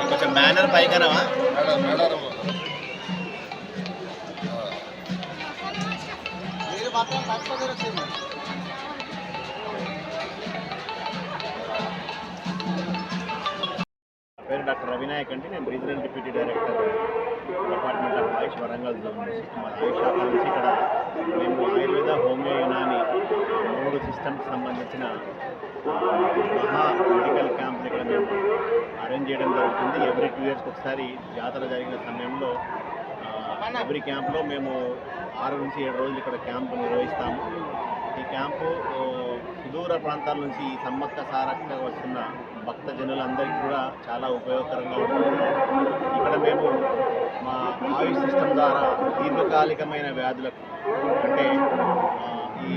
కొంచెం మేనర్ పైకరావా పేరు డాక్టర్ రవినాయక్ అండి. నేను regional deputy director department of AYUSH Warangal zone AYUSH నుంచి ఇక్కడ మేము ఆయుర్వేద హోమియో యునాని మూడు సిస్టమ్కి సంబంధించిన మహా మెడికల్ క్యాంప్ని ఇక్కడ మేము అరేంజ్ చేయడం జరుగుతుంది. ఎవ్రీ టూ ఇయర్స్కి ఒకసారి జాతర జరిగిన సమయంలో ఎవ్రీ క్యాంప్లో మేము ఆరు నుంచి ఏడు రోజులు ఇక్కడ క్యాంపు నిర్వహిస్తాము. ఈ క్యాంపు సుదూర ప్రాంతాల నుంచి ఈ సమ్మక్క సారక్క వస్తున్న భక్త జనులందరికీ కూడా చాలా ఉపయోగకరంగా ఉంటుంది. ఇక్కడ మేము మా ఆయుష్ సిస్టమ్ ద్వారా దీర్ఘకాలికమైన వ్యాధులకు అంటే ఈ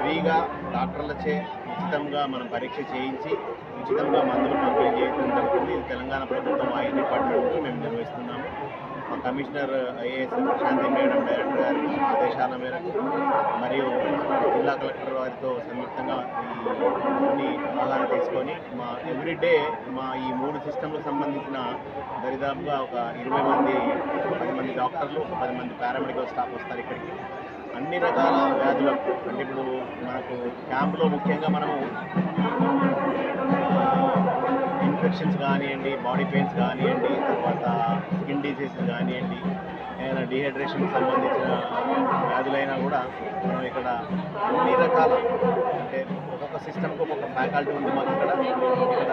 ఫ్రీగా డాక్టర్లచే ఉచితంగా మనం పరీక్ష చేయించి ఉచితంగా మందులు పంపిణీ చేయడం జరుగుతుంది. ఇది తెలంగాణ ప్రభుత్వం ఆయుష్ డిపార్ట్మెంట్ మేము నిర్వహిస్తున్నాము. మా commissioner IAS Prashanthi madam director గారి ఆదేశాల మేరకు మరియు జిల్లా కలెక్టర్ వారితో సంయుక్తంగా ఈ అవగాహన తీసుకొని మా ఎవ్రీడే మా ఈ మూడు సిస్టమ్లకు సంబంధించిన దరిదాపుగా ఒక ఇరవై మంది పది మంది డాక్టర్లు ఒక పది మంది పారామెడికల్ స్టాఫ్ వస్తారు ఇక్కడికి. అన్ని రకాల వ్యాధులకు అంటే ఇప్పుడు మనకు క్యాంపులో ముఖ్యంగా మనము ఇన్ఫెక్షన్స్ కానివ్వండి బాడీ పెయిన్స్ కానివ్వండి తర్వాత స్కిన్ డిసీజెస్ కానివ్వండి ఏదైనా డిహైడ్రేషన్కి సంబంధించిన వ్యాధులైనా కూడా మనం ఇక్కడ అన్ని రకాల అంటే ఒక్కొక్క సిస్టమ్కి ఒక్కొక్క ఫ్యాకల్టీ ఉంది మాకు ఇక్కడ. ఇక్కడ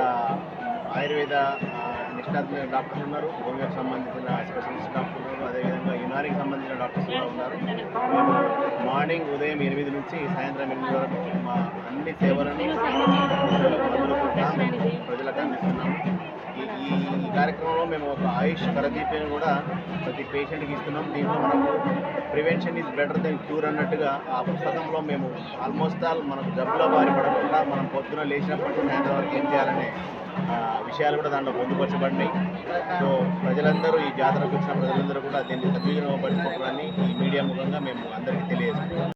ఆయుర్వేద ఆ, నిష్ణాతులైన డాక్టర్లు ఉన్నారు. హోమియోకి సంబంధించిన స్పెషలిస్ట్ డాక్టర్లు ఉన్నారు. అదేవిధంగా యునానికి సంబంధించిన డాక్టర్స్ కూడా ఉన్నారు. మార్నింగ్ ఉదయం ఎనిమిది నుంచి సాయంత్రం ఎనిమిది వరకు మా అన్ని సేవలను ప్రజలకు అందిస్తున్నాం. ఈ కార్యక్రమంలో మేము ఒక ఆయుష్ కరదీపిని కూడా ప్రతి పేషెంట్కి ఇస్తున్నాం. దీంట్లో మనకు prevention is better than cure అన్నట్టుగా ఆ పుస్తకంలో మేము ఆల్మోస్ట్ ఆల్ మనకు జబ్బుల బారి పడకుండా మనం పొద్దున లేచినప్పటి నుంచి సాయంత్రం వరకు ఏం చేయాలనే విషయాలు కూడా దాంట్లో పొందుపరచబడినాయి. సో ప్రజలందరూ ఈ జాతరకు వచ్చిన ప్రజలందరూ కూడా దీన్ని సద్వినియోగపరుచుకుంటారని ఈ మీడియా ముఖంగా మేము అందరికీ తెలియజేస్తున్నాం.